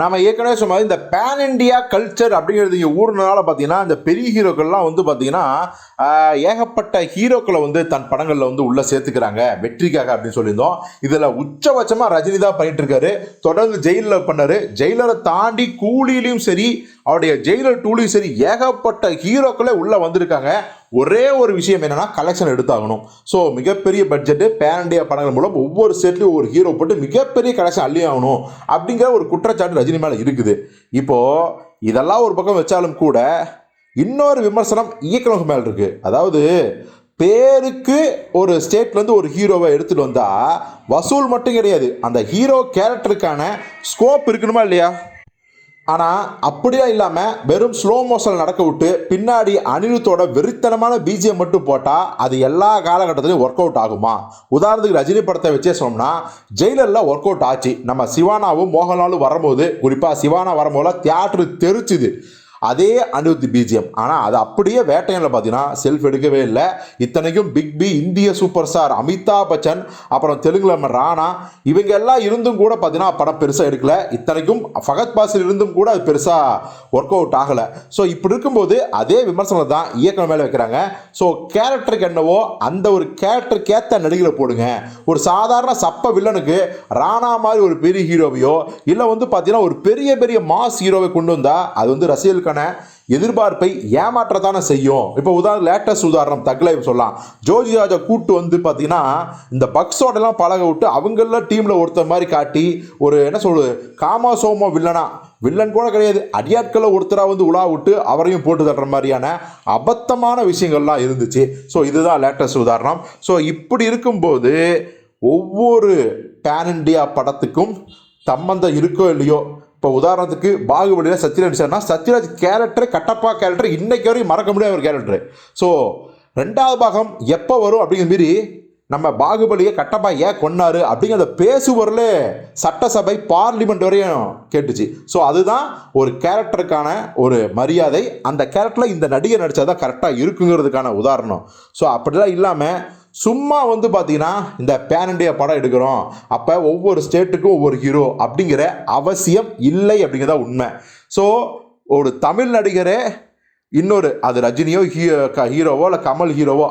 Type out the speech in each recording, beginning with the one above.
நாம ஏற்கனவே சொன்ன மாதிரி இந்த பேன் இண்டியா கல்ச்சர் அப்படிங்கிறது இங்கே ஊர்னால பார்த்தீங்கன்னா இந்த பெரிய ஹீரோக்கள்லாம் வந்து பார்த்தீங்கன்னா ஏகப்பட்ட ஹீரோக்களை வந்து தன் படங்களில் வந்து உள்ளே சேர்த்துக்கிறாங்க. வெற்றிக்காக அப்படின்னு சொல்லியிருந்தோம். இதில் உச்சபட்சமாக ரஜினி தான் பண்ணிட்டு இருக்காரு தொடர்ந்து ஜெயிலில் பண்ணாரு. ஜெயிலரை தாண்டி கூலியிலையும் சரி அவருடைய ஜெயிலர் டூலையும் சரி ஏகப்பட்ட ஹீரோக்களே உள்ளே வந்திருக்காங்க. ஒரே ஒரு விஷயம் என்னென்னா கலெக்ஷன் எடுத்தாகணும். ஸோ மிகப்பெரிய பட்ஜெட்டு பேன் இண்டியா படங்கள் மூலம் ஒவ்வொரு செட்லையும் ஒவ்வொரு ஹீரோ போட்டு மிகப்பெரிய கலெக்ஷன் அள்ளி ஆகணும். அப்படிங்கிற ஒரு குற்றச்சாட்டு ரஜினி மேலே இருக்குது. இப்போது இதெல்லாம் ஒரு பக்கம் வச்சாலும் கூட இன்னொரு விமர்சனம் இயக்குநர் மேல் இருக்குது அதாவது பேருக்கு ஒரு ஸ்டேட்லேருந்து ஒரு ஹீரோவை எடுத்துகிட்டு வந்தால் வசூல் மட்டும் கிடையாது. அந்த ஹீரோ கேரக்டருக்கான ஸ்கோப் இருக்கணுமா இல்லையா? ஆனால் அப்படியே இல்லாமல் வெறும் ஸ்லோ மோஷன் நடக்க விட்டு பின்னாடி அனிருத்தோட வெறித்தனமான பிஜிஎம் மட்டும் போட்டால் அது எல்லா காலகட்டத்திலையும் ஒர்க் அவுட் ஆகுமா? உதாரணத்துக்கு ரஜினி படத்தை வச்சே சொன்னோம்னா ஜெயிலரில் ஒர்க் அவுட் ஆச்சு. நம்ம சிவானாவும் மோகன்லாலும் வரும்போது குறிப்பாக சிவானா வரும்போது தியேட்டர் தெரிச்சுது அதே அனிருத் பிஜிஎம் ஆனால் அது அப்படியே வேட்டையனில் பார்த்தீங்கன்னா செல்ஃப் எடுக்கவே இல்லை. இத்தனைக்கும் பிக் பி இந்திய சூப்பர் ஸ்டார் அமிதாப் பச்சன் அப்புறம் தெலுங்குல நம்ம ராணா இவங்க எல்லாம் இருந்தும் கூட பார்த்தீங்கன்னா படம் பெருசாக எடுக்கல. இத்தனைக்கும் ஃபகத் பாசில் இருந்தும் கூட அது பெருசாக ஒர்க் அவுட் ஆகலை. ஸோ இப்படி இருக்கும்போது அதே விமர்சனம் தான் இயக்கம் மேலே வைக்கிறாங்க. ஸோ கேரக்டருக்கு என்னவோ அந்த ஒரு கேரக்டருக்கு ஏற்ற நடிகரை போடுங்க. ஒரு சாதாரண சப்ப வில்லனுக்கு ராணா மாதிரி ஒரு பெரிய ஹீரோவையோ இல்லை வந்து பார்த்தீங்கன்னா ஒரு பெரிய பெரிய மாஸ் ஹீரோவை கொண்டு வந்தால் அது வந்து ரசிகர்களுக்கான எதிர்பார்ப்பை ஏமாற்றத்தானே செய்யும்? இப்போ உதாரணம் லேட்டஸ்ட் உதாரணம் தக்லை சொல்லலாம். ஜோஜி ராஜா கூட்டு வந்து பார்த்தீங்கன்னா இந்த பக்ஸோடலாம் பழக விட்டு அவங்கள டீமில் ஒருத்தர் மாதிரி காட்டி ஒரு என்ன சொல்றது காமா சோமோ வில்லனா வில்லன் கூட கிடையாது அடியாட்களை ஒருத்தராக வந்து உலா விட்டு அவரையும் போட்டு தட்டுற மாதிரியான அபத்தமான விஷயங்கள்லாம் இருந்துச்சு. ஸோ இதுதான் லேட்டஸ்ட் உதாரணம். ஸோ இப்படி இருக்கும்போது ஒவ்வொரு பேன் இண்டியா படத்துக்கும் சம்மந்தம் இருக்கோ இல்லையோ இப்போ உதாரணத்துக்கு பாகுபலியில் சத்யராஜ் நடிச்சார்னா சத்யராஜ் கேரக்டர் கட்டப்பா கேரக்டர் இன்னைக்கு வரையும் மறக்க முடியாத ஒரு கேரக்டர் ஸோ ரெண்டாவது பாகம் எப்போ வரும் அப்படிங்கிற மாரி நம்ம பாகுபலியை கட்டப்பா ஏன் கொன்னாரு அப்படிங்கிறத பேசுவரில் சட்டசபை பார்லிமெண்ட் வரையும் கேட்டுச்சு. ஸோ அதுதான் ஒரு கேரக்டருக்கான ஒரு மரியாதை. அந்த கேரக்டரில் இந்த நடிகர் நடித்தா தான் கரெக்டாக இருக்குங்கிறதுக்கான உதாரணம். ஸோ அப்படிலாம் இல்லாமல் சும்மா வந்து பார்த்தீங்கன்னா இந்த பேன் இண்டியா படம் எடுக்கிறோம். அப்போ ஒவ்வொரு ஸ்டேட்டுக்கும் ஒவ்வொரு ஹீரோ அப்படிங்கிற அவசியம் இல்லை அப்படிங்கிறதா உண்மை. ஸோ ஒரு தமிழ் நடிகரே இன்னொரு அது ரஜினியோ ஹீ க- ஹீரோவோ இல்லை கமல் ஹீரோவோ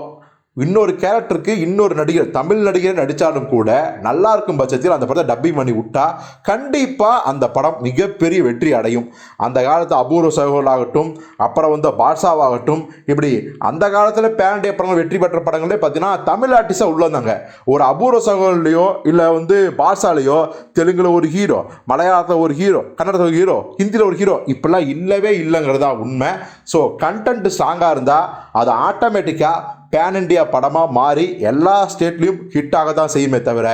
இன்னொரு கேரக்டருக்கு இன்னொரு நடிகர் தமிழ் நடிகர் நடித்தாலும் கூட நல்லா இருக்கும் பட்சத்தில் அந்த படத்தை டப்பிங் பண்ணி விட்டா கண்டிப்பாக அந்த படம் மிகப்பெரிய வெற்றி அடையும். அந்த காலத்து அபூர்வ சகோதராகட்டும் அப்புறம் வந்து பாட்ஷாவாகட்டும் இப்படி அந்த காலத்தில் பேரண்டிய படங்கள் வெற்றி பெற்ற படங்களே பார்த்தீங்கன்னா தமிழ் ஆர்டிஸ்டாக உள்ள வந்தாங்க ஒரு அபூர்வ சகோதரிலையோ இல்லை வந்து பாட்ஷாலேயோ தெலுங்கில் ஒரு ஹீரோ மலையாளத்தில் ஒரு ஹீரோ கன்னடத்தில் ஒரு ஹீரோ ஹிந்தியில் ஒரு ஹீரோ இப்படிலாம் இல்லவே இல்லைங்கிறது தான் உண்மை. ஸோ கண்டென்ட் ஸ்ட்ராங்காக இருந்தால் அது ஆட்டோமேட்டிக்காக பேன் இண்டியா படமாக மாறி எல்லா ஸ்டேட்லேயும் ஹிட் ஆக தான் செய்யுமே தவிர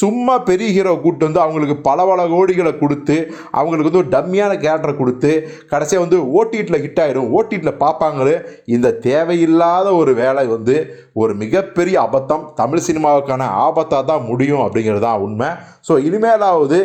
சும்மா பெரிய ஹீரோ கூட்டு வந்து அவங்களுக்கு பல பல கோடிகளை கொடுத்து அவங்களுக்கு வந்து ஒரு டம்மியான கேரக்டரை கொடுத்து கடைசியாக வந்து ஓடிடியில் ஹிட் ஆகிடும் ஓடிடியில் பார்ப்பாங்களே இந்த தேவையில்லாத ஒரு வேலை வந்து ஒரு மிகப்பெரிய அபத்தம். தமிழ் சினிமாவுக்கான ஆபத்தாக தான் முடியும் அப்படிங்கிறது தான் உண்மை. ஸோ இனிமேலாவது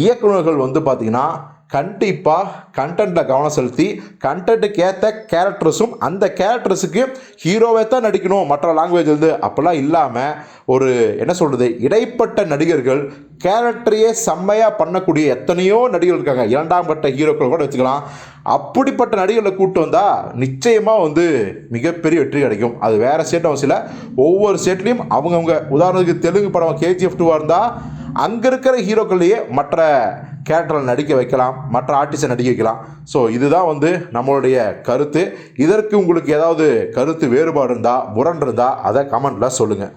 இயக்குநர்கள் வந்து பார்த்திங்கன்னா கண்டிப்பாக கண்டென்ட்டில் கவனம் செலுத்தி கண்டென்ட்டுக்கு ஏற்ற கேரக்டர்ஸும் அந்த கேரக்டர்ஸுக்கு ஹீரோவே தான் நடிக்கணும். மற்ற லாங்குவேஜ் வந்து அப்படிலாம் இல்லாமல் ஒரு என்ன சொல்கிறது இடைப்பட்ட நடிகர்கள் கேரக்டரையே செம்மையாக பண்ணக்கூடிய எத்தனையோ நடிகர்கள் இருக்காங்க. இரண்டாம் கட்ட ஹீரோக்கள் கூட வச்சுக்கலாம். அப்படிப்பட்ட நடிகர்களை கூட்டு வந்தால் நிச்சயமாக வந்து மிகப்பெரிய வெற்றி கிடைக்கும். அது வேறு ஸ்டேட் அவசியம் இல்லை. ஒவ்வொரு ஸ்டேட்லேயும் அவங்கவுங்க உதாரணத்துக்கு தெலுங்கு படம் கேஜிஎஃப் டூவாக இருந்தால் அங்கே இருக்கிற ஹீரோக்கள்லேயே மற்ற கேரக்டரில் நடிக்க வைக்கலாம் மற்ற ஆர்டிஸ்டை நடிக்க வைக்கலாம். ஸோ இதுதான் வந்து நம்மளுடைய கருத்து. இதற்கு உங்களுக்கு ஏதாவது கருத்து வேறுபாடு இருந்தால் முரண் இருந்தால் அதை கமெண்ட்டில் சொல்லுங்கள்